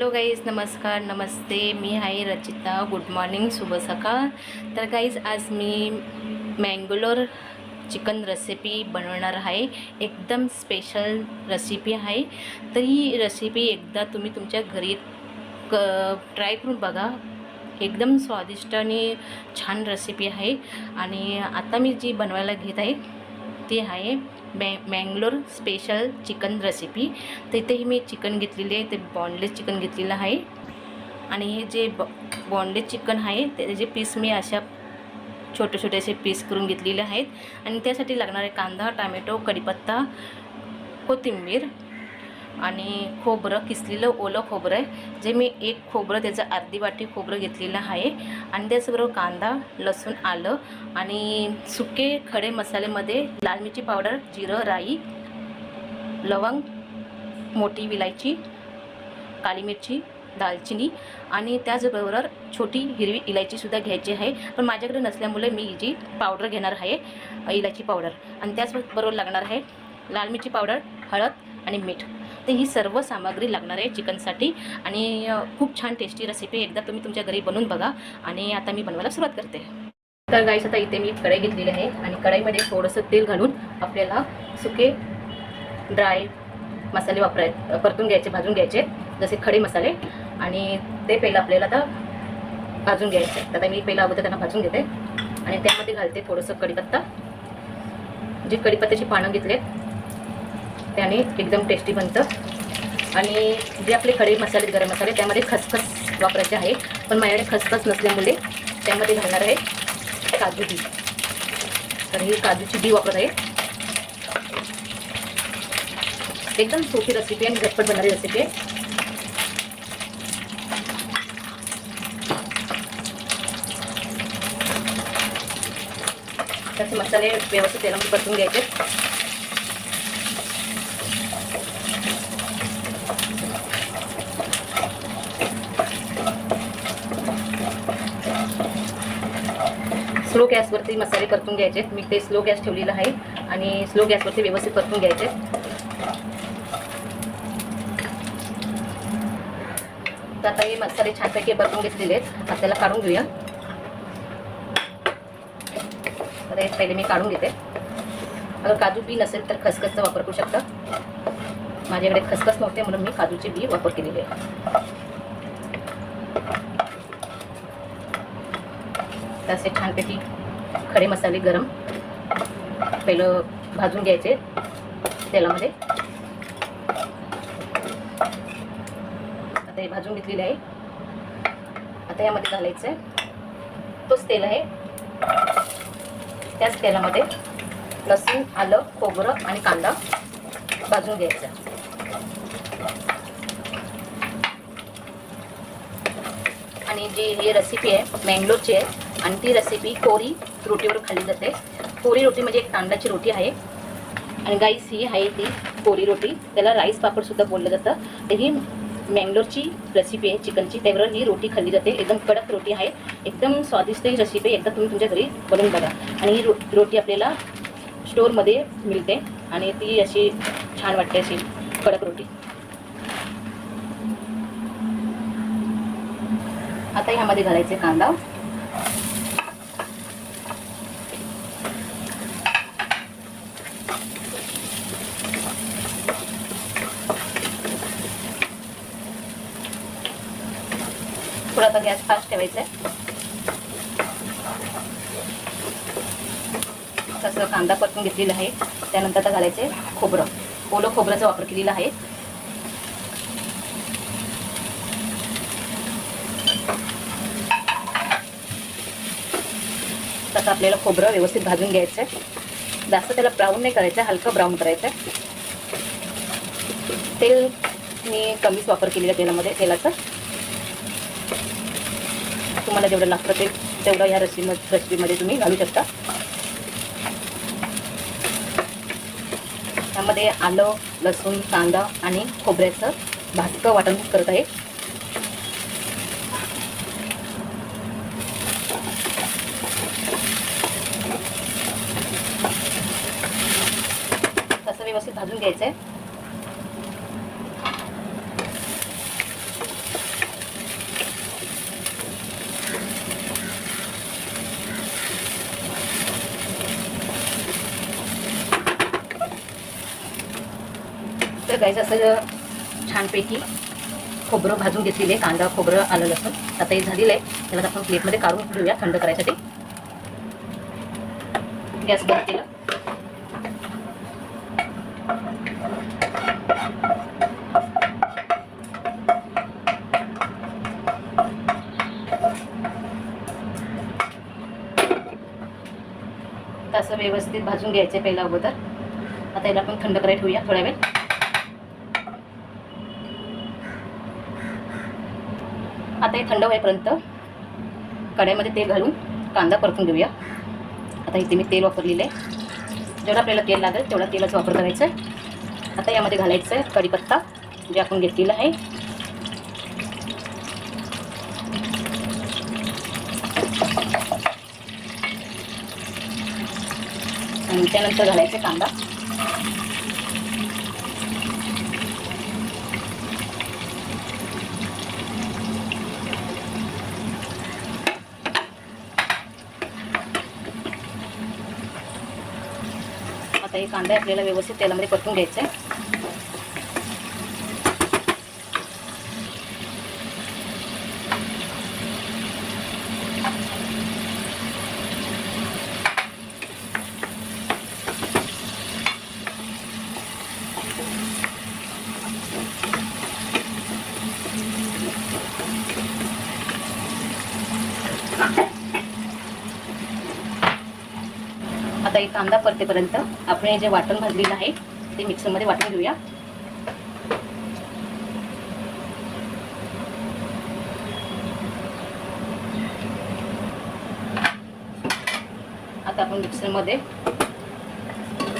Hello guys नमस्कार नमस्ते. मी आहे Rachita. Good morning शुभ सकाळ. तर गाईज आज मी मँगलोर चिकन रेसिपी बनवणार आहे. एकदम स्पेशल रेसिपी आहे. तर ही रेसिपी एकदा तुम्ही तुमच्या घरी क ट्राय करून बघा. एकदम स्वादिष्ट आणि छान रेसिपी आहे. आणि आता मी जी बनवायला घेत आहे ती आहे मॅ मँगलोर स्पेशल चिकन रेसिपी. तर इथेही मी चिकन घेतलेली आहे ते बॉनलेस चिकन घेतलेलं आहे. आणि हे जे ब बॉनलेस चिकन आहे त्याचे पीस मी अशा छोटे छोटे असे पीस करून घेतलेले आहेत. आणि त्यासाठी लागणारे कांदा टामॅटो कढीपत्ता कोथिंबीर आणि खोबरं किसलेलं ओलं खोबरं आहे जे मी एक खोबरं त्याचं अर्धी वाटी खोबरं घेतलेलं आहे. आणि त्याचबरोबर कांदा लसूण आलं आणि सुके खडे मसाल्यामध्ये लाल मिरची पावडर जिरं राई लवंग मोठी विलायची काळी मिरची दालचिनी आणि त्याचबरोबर छोटी हिरवी इलायचीसुद्धा घ्यायची आहे. पण माझ्याकडे नसल्यामुळे मी जी पावडर घेणार आहे इलायची पावडर. आणि त्याचबरोबर लागणार आहे लाल मिरची पावडर हळद आणि मीठ. तर ही सर्व सामग्री लागणार आहे चिकनसाठी. आणि खूप छान टेस्टी रेसिपी एकदा तुम्ही तुमच्या घरी बनवून बघा. आणि आता मी बनवायला सुरुवात करते. तर गाईस आता इथे मी कढई घेतलेली आहे. आणि कढईमध्ये थोडंसं तेल घालून आपल्याला सुके ड्राय मसाले वापराय परतून घ्यायचे भाजून घ्यायचे. जसे खडे मसाले. आणि ते पहिलं आपल्याला आता भाजून घ्यायचे आता मी पहिलं अगोदर त्यांना भाजून घेते. आणि त्यामध्ये घालते थोडंसं कढीपत्ता. जे कढीपत्त्याची पानं घेतलेत त्याने एकदम टेस्टी बनतं. आणि जे आपले खडे मसाले गरम मसाले त्यामध्ये खसखस वापरायचे आहे. पण माझ्याकडे खसखस नसल्यामुळे त्यामध्ये घालणार आहे काजू बी. तर ही काजूची बी वापरत आहे. एकदम सोपी रेसिपी आणि झटपट बनणारी रेसिपी आहे. त्याचे मसाले व्यवस्थित तेलामध्ये परतून घ्यायचे. स्लो गॅसवरती मसाले परतून घ्यायचे. मी ते स्लो गॅस ठेवलेला आहे आणि स्लो गॅसवरती व्यवस्थित परतून घ्यायचे. तर आता हे मसाले छानपैकी परतून घेतलेले आहेत. आपल्याला त्याला काढून घेऊया. आता हे पहिले मी काढून घेते. अगर काजू बी नसेल तर खसखसचा वापर करू शकता. माझ्याकडे खसखस नव्हते म्हणून मी काजूचे बी वापर केलेली आहे. असे छानपैकी खडे मसाले गरम. पहिलं भाजून घ्यायचे तेलामध्ये. आता हे भाजून घेतलेले आहे. आता यामध्ये घालायचं आहे तोच तेल आहे. त्याच तेलामध्ये लसूण आलं खोबरं आणि कांदा भाजून घ्यायचा. आणि जी ही रेसिपी आहे मँगलोरची आहे आणि ती रेसिपी कोरी रोटीवर खाल्ली जाते. कोरी रोटी म्हणजे एक तांदळाची रोटी आहे. आणि गाईस ही आहे ती कोरी रोटी. त्याला राईस पापडसुद्धा बोललं जातं. तर ही मँगलोरची रेसिपी आहे चिकनची त्याबरोबर ही रोटी खाल्ली जाते. एकदम कडक रोटी आहे. एकदम स्वादिष्ट ही रेसिपी आहे. एकदा तुम्ही तुमच्या घरी बनवून बघा. आणि ही रो रोटी आपल्याला स्टोरमध्ये मिळते. आणि ती अशी छान वाटते अशी कडक रोटी. आता ह्यामध्ये घालायचे कांदा. थोडा आता गॅस फास्ट ठेवायचा आहे तसं कांदा परतून घेतलेला आहे. त्यानंतर आता घालायचे खोबरं. ओलं खोबऱ्याचा वापर केलेला आहे. तसं आपल्याला खोबरं व्यवस्थित भाजून घ्यायचं आहे जास्त त्याला ब्राऊन नाही करायचं हलकं ब्राऊन करायचं आहे तेल मी कमीच वापर केलेला तेलामध्ये तेलाचं. तुम्हाला जेवढं लागतं ते तेवढं ह्या रेसिपी रेसिपीमध्ये तुम्ही घालू शकता. त्यामध्ये आलं लसूण कांदा आणि खोबऱ्याचं भाजकं वाटण करत आहे. तसं व्यवस्थित भाजून घ्यायचं आहे तर गाईज असं छानपैकी खोबरं भाजून घेतलेले कांदा खोबरं आलं लसूण. आता हे झालेलं आहे. त्याला आपण प्लेटमध्ये काढून घेऊया थंड करायसाठी. गॅस बंद केलं. असं व्यवस्थित भाजून घ्यायचं पहिला अगोदर. आता याला आपण थंड करायला ठेवूया थोड्या वेळ. आता हे थंड होईपर्यंत कढईमध्ये तेल घालून कांदा परतून घेऊया. आता इथे मी तेल वापरलेलं आहे. जेवढं आपल्याला तेल लागेल तेवढा तेलाचा वापर करायचा आहे. आता यामध्ये घालायचं आहे कढीपत्ता जे आपण घेतलेला आहे. आणि त्यानंतर घालायचं कांदा. कांदा आपल्याला व्यवस्थित तेलामध्ये परतून घ्यायचा आहे. कांदा परतेपर्यंत आपण हे जे वाटण भाजलेलं आहे ते मिक्सरमध्ये वाटून घेऊया. आता आपण मिक्सरमध्ये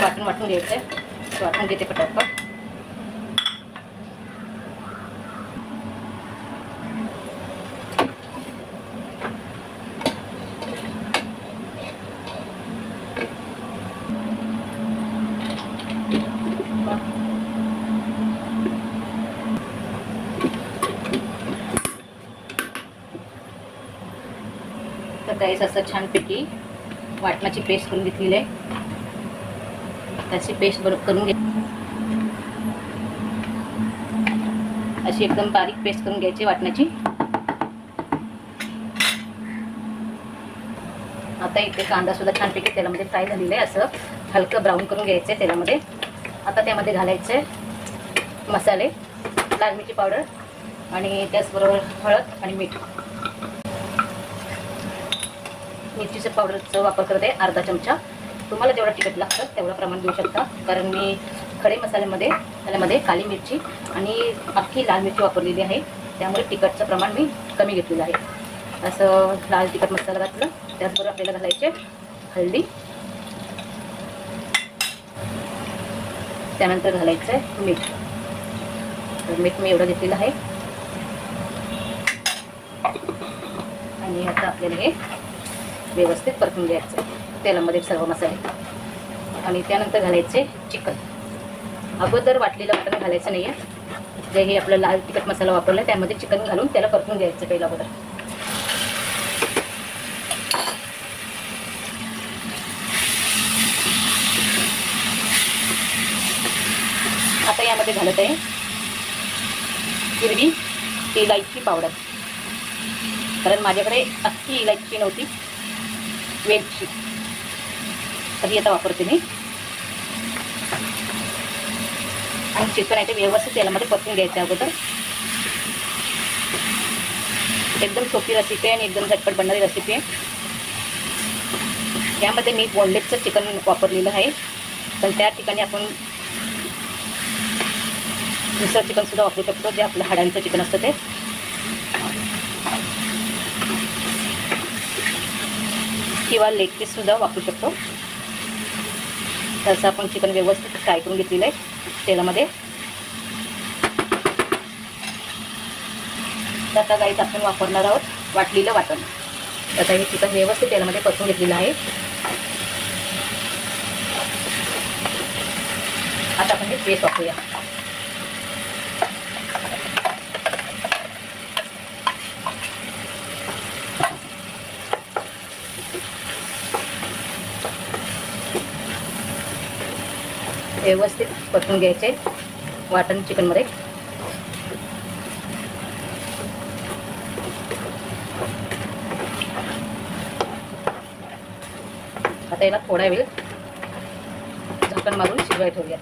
वाटण वाटून घ्यायचं आहे वाटून घेते पटापट. तर असं छानपैकी. वाटणाची पेस्ट करून घेतलेली आहे. त्याची पेस्ट बरोबर करून घे. अशी एकदम बारीक पेस्ट करून घ्यायची वाटणाची आता इथे कांदा सुद्धा छानपैकी तेलामध्ये फ्राय झालेला आहे. असं हलकं ब्राऊन करून घ्यायचं आहे तेलामध्ये. आता त्यामध्ये घालायचे मसाले लाल मिरची पावडर आणि त्याचबरोबर हळद आणि मीठ. मिरचीचं पावडरचा वापर करत आहे अर्धा चमचा. तुम्हाला जेवढं तिखट लागतं तेवढं प्रमाण देऊ शकता. कारण मी खडे मसाल्यामध्ये त्यामध्ये काली मिरची आणि अख्खी लाल मिरची वापरलेली आहे. त्यामुळे तिखटचं प्रमाण मी कमी घेतलेलं आहे. असं लाल तिखट मसाला घातलं त्याचबरोबर आपल्याला घालायचे हळदी. त्यानंतर घालायचं आहे मीठ. तर मीठ मी एवढं घेतलेलं आहे. आणि आता आपल्याला हे व्यवस्थित परतून घ्यायचं. तेलामध्ये सर्व मसाले. आणि त्यानंतर घालायचे चिकन. अगोदर वाटलेलं मटण घालायचं नाही आहे जे हे आपलं लाल तिखट मसाला वापरला त्यामध्ये चिकन घालून त्याला परतून घ्यायचं पहिला अगोदर. आता यामध्ये घालत आहे हिरवी इलायची पावडर. कारण माझ्याकडे अख्खी इलायची नव्हती. वेलची. तरी आता वापरते मी. आणि चिकन आहे ते व्यवस्थित तेलामध्ये परतून घ्यायचं अगोदर. एकदम सोपी रेसिपी आहे आणि एकदम झटपट बनणारी रेसिपी आहे. यामध्ये मी बोनलेसचं चिकन वापरलेलं आहे. पण त्या ठिकाणी आपण दुसरं चिकनसुद्धा वापरू शकतो जे आपलं हाडांचं चिकन असतं ते. किंवा लेग पीससुद्धा वापरू शकतो. तसं आपण चिकन व्यवस्थित फ्राय करून घेतलेलं आहे तेलामध्ये. तर आता गाईत आपण वापरणार आहोत वाटलेलं वाटण. आता हे चिकन व्यवस्थित तेलामध्ये परतून घेतलेलं आहे. आता आपण हे पेस्ट वापरूया. व्यवस्थित परतून घ्यायचे वाटण चिकनमध्ये आता याला थोडा वेळ झाकण मारून शिजवाय ठेवूया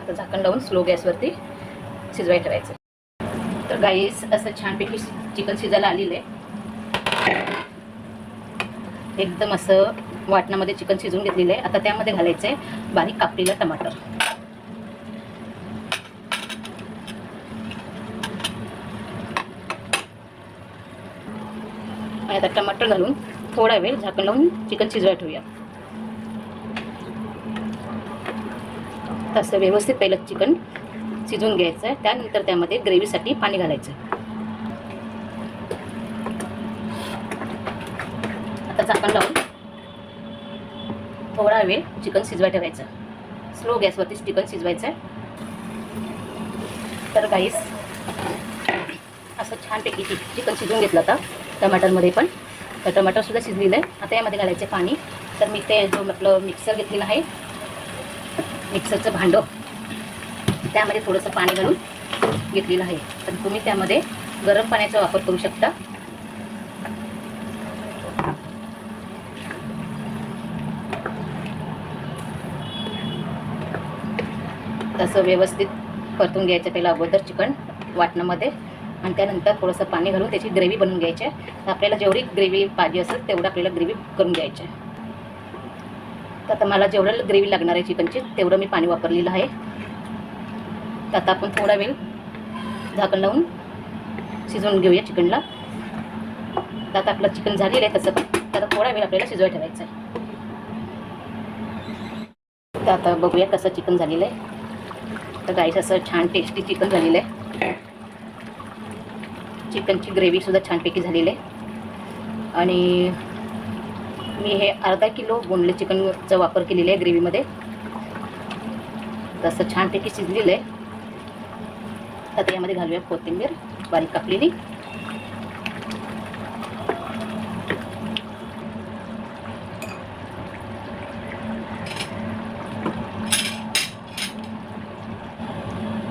आता झाकण लावून स्लो गॅसवरती शिजवाय ठेवायचं. तर गाईस असं छानपैकी चिकन शिजायला आलेलं आहे. एकदम असं वाटणामध्ये चिकन शिजवून घेतलेलं आहे. आता त्यामध्ये घालायचं आहे बारीक कापलेलं टमाटर. आणि आता टमाटर घालून थोडा वेळ झाकण लावून चिकन शिजवाय ठेवूया. तसं व्यवस्थित पहिलं चिकन शिजवून घ्यायचं आहे. त्यानंतर त्यामध्ये ग्रेव्हीसाठी पाणी घालायचं झाकण लावून थोडा वेळ चिकन शिजवाय ठेवायचं. स्लो गॅसवरती चिकन शिजवायचं आहे तर गाईस असं छानपैकी चिकन शिजवून घेतलं आता टमाटरमध्ये पण. तर टमाटरसुद्धा शिजलेलं आहे आता यामध्ये घालायचं पाणी. तर मी ते जो म्हटलं मिक्सर घेतलेलं आहे मिक्सरचं भांडं त्यामध्ये थोडंसं पाणी घालून घेतलेलं आहे. तर तुम्ही त्यामध्ये गरम पाण्याचा वापर करू शकता. असं व्यवस्थित परतून घ्यायचं पहिला अगोदर चिकन वाटणामध्ये. आणि त्यानंतर थोडंसं पाणी घालून त्याची ग्रेव्ही बनवून घ्यायची. आहे तर आपल्याला जेवढी ग्रेव्ही पाहिजे असेल तेवढं आपल्याला ग्रेव्ही करून घ्यायची. आहे तर आता मला जेवढं ग्रेव्ही लागणार आहे चिकनची तेवढं मी पाणी वापरलेलं आहे. तर आता आपण थोडा वेळ झाकण लावून शिजवून घेऊया चिकनला. तर आता आपलं चिकन झालेलं आहे तसं पण. तर थोडा वेळ आपल्याला शिजवाय ठेवायचं आहे. तर आता बघूया कसं चिकन झालेलं आहे. तर गाईस असं छान टेस्टी चिकन झालेलं आहे. चिकनची ग्रेव्हीसुद्धा छानपैकी झालेली आहे. आणि मी हे अर्धा किलो बोनले चिकनचा वापर केलेला आहे ग्रेव्हीमध्ये तसं छानपैकी शिजलेलं आहे. आता यामध्ये घालूया कोथिंबीर बारीक कापलेली.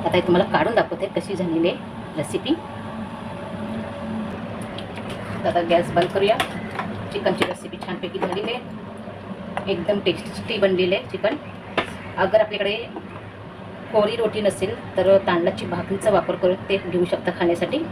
आता हे तुम्हाला काढून दाखवते कशी झालेली आहे रेसिपी आता गॅस बंद करूया. चिकनची रेसिपी छानपैकी झालेली आहे. एकदम टेस्टी बनलेली आहे चिकन. अगर आपल्याकडे कोरी रोटी नसेल तर तांदळाची भाकरीचा वापर करून ते घेऊ शकता खाण्यासाठी.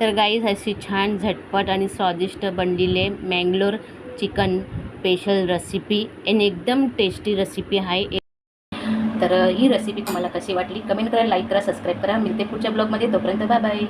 तर गाईज अशी छान झटपट आणि स्वादिष्ट बनलेले मँगलोर चिकन स्पेशल रेसिपी आणि एकदम टेस्टी रेसिपी आहे. तर ही रेसिपी तुम्हाला कशी वाटली? कमेंट करा लाईक करा सबस्क्राईब करा. मिळते पुढच्या ब्लॉगमध्ये तोपर्यंत बाय बाय